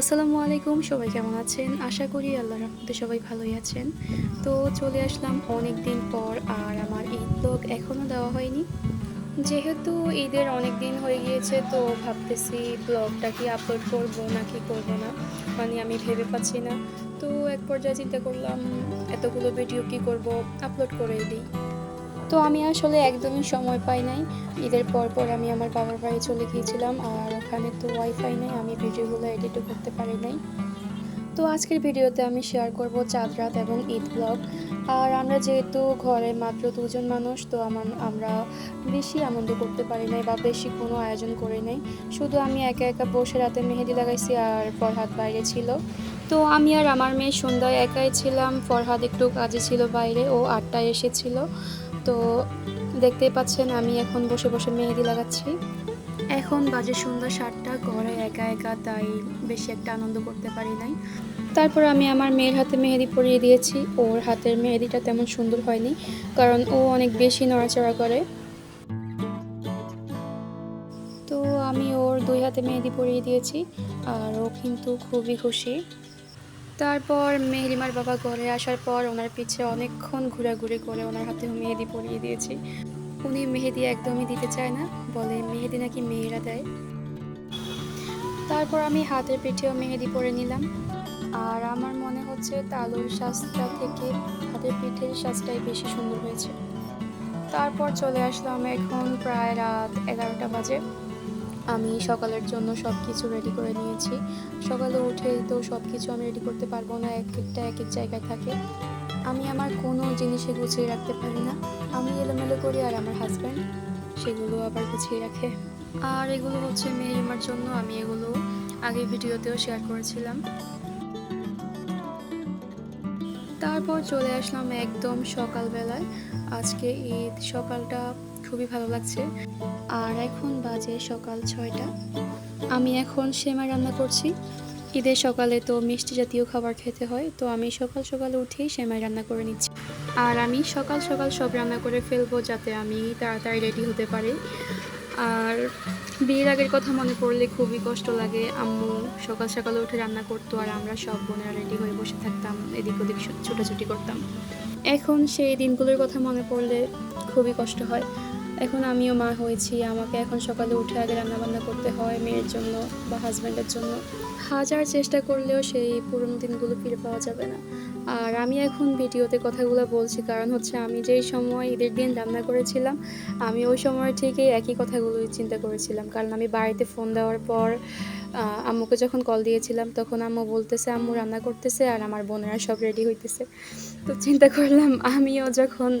আসসালামু আলাইকুম, সবাই কেমন আছেন? আশা করি আল্লাহর রহমতে সবাই ভালোই আছেন। তো চলে আসলাম অনেক দিন পর আর আমার ঈদ ব্লগ এখনও দেওয়া হয়নি। যেহেতু ঈদের অনেক দিন হয়ে গিয়েছে, তো ভাবতেছি ব্লগটা কি আপলোড করব না কি করব না? মানে আমি ভেবে পাচ্ছি না। তো এক পর্যায়ে চিন্তা করলাম, এতগুলো ভিডিও কি করব? আপলোড করে দিই। তো আমি আসলে একদমই সময় পাই নাই। ঈদের পর পর আমি আমার বাবার বাড়ি চলে গিয়েছিলাম আর ওখানে তো ওয়াইফাই নেই, আমি ভিডিওগুলো এডিটও করতে পারি নাই। তো আজকের ভিডিওতে আমি শেয়ার করব চাঁদ, রাত এবং ঈদ ব্লগ আর আমরা যেহেতু ঘরে মাত্র দুজন মানুষ, তো আমার আমরা বেশি আনন্দ করতে পারি নাই বা বেশি কোনো আয়োজন করি নাই। শুধু আমি একা একা বসে রাতে মেহেদি লাগাইছি আর ফরহাদ বাইরে ছিল। তো আমি আর আমার মেয়ে সন্ধ্যায় একাই ছিলাম, ফরহাদ একটু কাজে ছিল বাইরে, ও আটটায় এসেছিল। তো দেখতেই পাচ্ছেন আমি এখন বসে বসে মেহেদি লাগাচ্ছি। এখন বাজে সন্ধ্যা সাতটা ঘরে একা একা তাই বেশি একটা আনন্দ করতে পারি নাই। তারপর আমি আমার মেয়ের হাতে মেহেদি পরিয়ে দিয়েছি। ওর হাতের মেহেদিটা তেমন সুন্দর হয়নি কারণ ও অনেক বেশি নড়াচড়া করে। তো আমি ওর দুই হাতে মেহেদি পরিয়ে দিয়েছি আর ও কিন্তু খুবই খুশি। তারপর মেহরিমার বাবা ঘরে আসার পর ওনার পিছে অনেকক্ষণ ঘোরাঘুরি করে ওনার হাতে মেহেদি পরিয়ে দিয়েছি। উনি মেহেদি একদমই দিতে চায় না, বলে মেহেদি নাকি মেয়েরা দেয়। তারপর আমি হাতের পিঠেও মেহেদি পরে নিলাম। আর আমার মনে হচ্ছে তালুর সাজটা থেকে হাতের পিঠের সাজটাই বেশি সুন্দর হয়েছে। তারপর চলে আসলাম এখন প্রায় রাত এগারোটা বাজে। আমি সকালের জন্য সব কিছু রেডি করে নিয়েছি। সকালে উঠে তো সব কিছু আমি রেডি করতে পারব না, এক একটা, এক এক জায়গায় থাকে। আমি আমার কোনো জিনিসে গুছিয়ে রাখতে পারি না। আমি এলোমেলো করি আর আমার হাজব্যান্ড সেগুলো আবার গুছিয়ে রাখে। আর এগুলো হচ্ছে মেয়ে আমার জন্য আমি এগুলো আগের ভিডিওতেও শেয়ার করেছিলাম। তারপর চলে আসলাম একদম সকালবেলায়। আজকে ঈদ, সকালটা খুবই ভালো লাগছে। আর এখন বাজে সকাল ছয়টা। আমি এখন সেমাই রান্না করছি। ঈদের সকালে তো মিষ্টি জাতীয় খাবার খেতে হয়, তো আমি সকাল সকালে উঠেই সেমাই রান্না করে নিচ্ছি। আর আমি সকাল সকাল সব রান্না করে ফেলব যাতে আমি তাড়াতাড়ি রেডি হতে পারি। আর বিয়ের আগের কথা মনে পড়লে খুবই কষ্ট লাগে। আম্মু সকাল সকালে উঠে রান্না করতো আর আমরা সব বোনেরা রেডি হয়ে বসে থাকতাম, এদিক ওদিক ছোটাছুটি করতাম। এখন সেই দিনগুলোর কথা মনে পড়লে খুবই কষ্ট হয়। এখন আমিও মা হয়েছি, আমাকে এখন সকালে উঠে আগে রান্নাবান্না করতে হয় মেয়ের জন্য বা হাজব্যান্ডের জন্য। হাজার চেষ্টা করলেও সেই পুরনো দিনগুলো ফিরে পাওয়া যাবে না। আর আমি এখন ভিডিওতে কথাগুলো বলছি, কারণ হচ্ছে আমি যেই সময় ঈদের দিন রান্না করেছিলাম, আমি ওই সময় ঠিকই একই কথাগুলোই চিন্তা করেছিলাম। কারণ আমি বাড়িতে ফোন দেওয়ার পর আম্মুকে যখন কল দিয়েছিলাম, তখন আম্মু বলতেছে, আম্মু রান্না করতেছে আর আমার বোনেরা সব রেডি হইতেছে। তো চিন্তা করলাম, আমিও যখন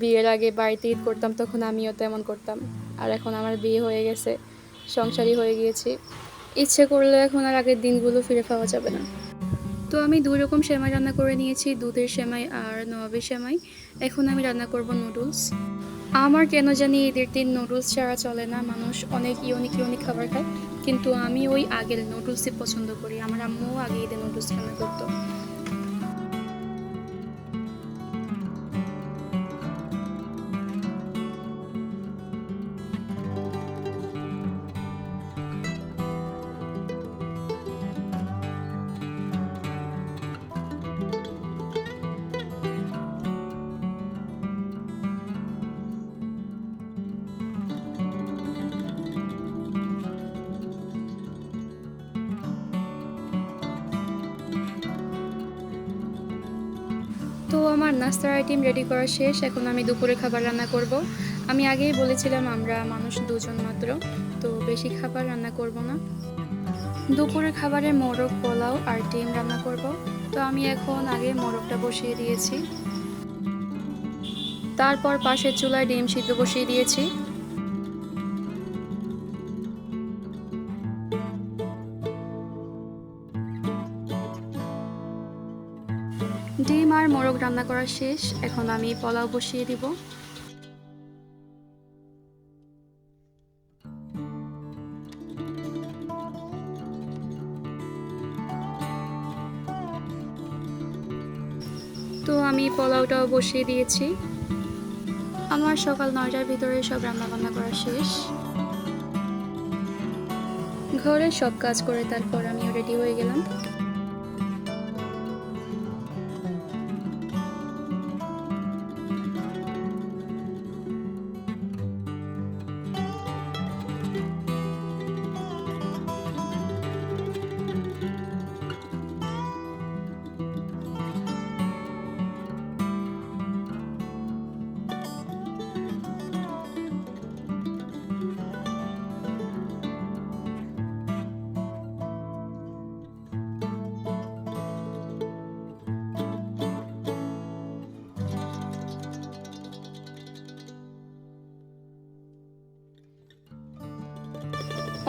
বিয়ের আগে বাড়িতে ঈদ করতাম, তখন আমিও তেমন করতাম। আর এখন আমার বিয়ে হয়ে গেছে সংসারী হয়ে গিয়েছি। ইচ্ছে করলে এখন আর আগের দিনগুলো ফিরে পাওয়া যাবে না। তো আমি দুই রকম সেমাই রান্না করে নিয়েছি, দুধের সেমাই আর নবাবের সেমাই। এখন আমি রান্না করব নুডলস। আমার কেন জানি ঈদের দিন নুডলস ছাড়া চলে না, মানুষ অনেক ইউনিক ইউনিক খাবার খায়। কিন্তু আমি ওই আগের নুডলসই পছন্দ করি। আমার আম্মু আগে ঈদের নুডলস রান্না করতো। আমার নাস্তার আইটেম রেডি করা শেষ, এখন আমি দুপুরে খাবার রান্না করব। আমি আগেই বলেছিলাম আমরা মানুষ দুজন মাত্র, তো বেশি খাবার রান্না করব না। দুপুরের খাবারে মোরগ, পোলাও আর ডিম রান্না করব। তো আমি এখন আগে মোরগটা বসিয়ে দিয়েছি। তারপর পাশের চুলায় ডিম সিদ্ধ বসিয়ে দিয়েছি। মোরগ রান্না করা শেষ। এখন আমি পোলাও বসিয়ে দিব। তো আমি পোলাওটাও বসিয়ে দিয়েছি। আমার সকাল নয়টার ভিতরে সব রান্না বান্না করা শেষ। ঘরে সব কাজ করে তারপর আমিও রেডি হয়ে গেলাম।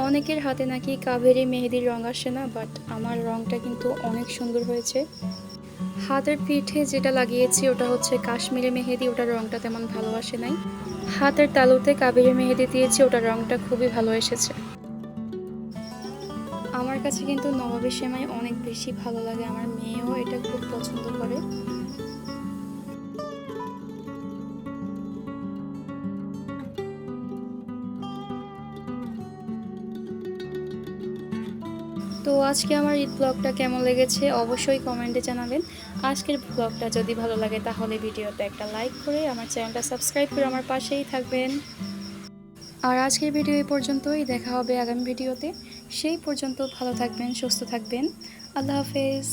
অনেকের হাতে নাকি কাবেরি মেহেদির রং আসে না বাট আমার রংটা কিন্তু অনেক সুন্দর হয়েছে। হাতের পিঠে যেটা লাগিয়েছি ওটা হচ্ছে কাশ্মীরি মেহেদি, ওটার রংটা তেমন ভালো আসে নাই। হাতের তালুতে কাবেরি মেহেদি দিয়েছি, ওটার রংটা খুবই ভালো এসেছে। আমার কাছে কিন্তু নবাবের সেমাই অনেক বেশি ভালো লাগে, আমার মেয়েও এটা খুব পছন্দ করে। তো আজকে আমার ঈদ ব্লগটা কেমন লেগেছে অবশ্যই কমেন্টে জানাবেন। আজকের ব্লগটা যদি ভালো লাগে তাহলে ভিডিওতে একটা লাইক করে আমার চ্যানেলটা সাবস্ক্রাইব করে আমার পাশেই থাকবেন। আর আজকের ভিডিও এই পর্যন্তই, দেখা হবে আগামী ভিডিওতে। সেই পর্যন্ত ভালো থাকবেন, সুস্থ থাকবেন। আল্লাহ হাফেজ।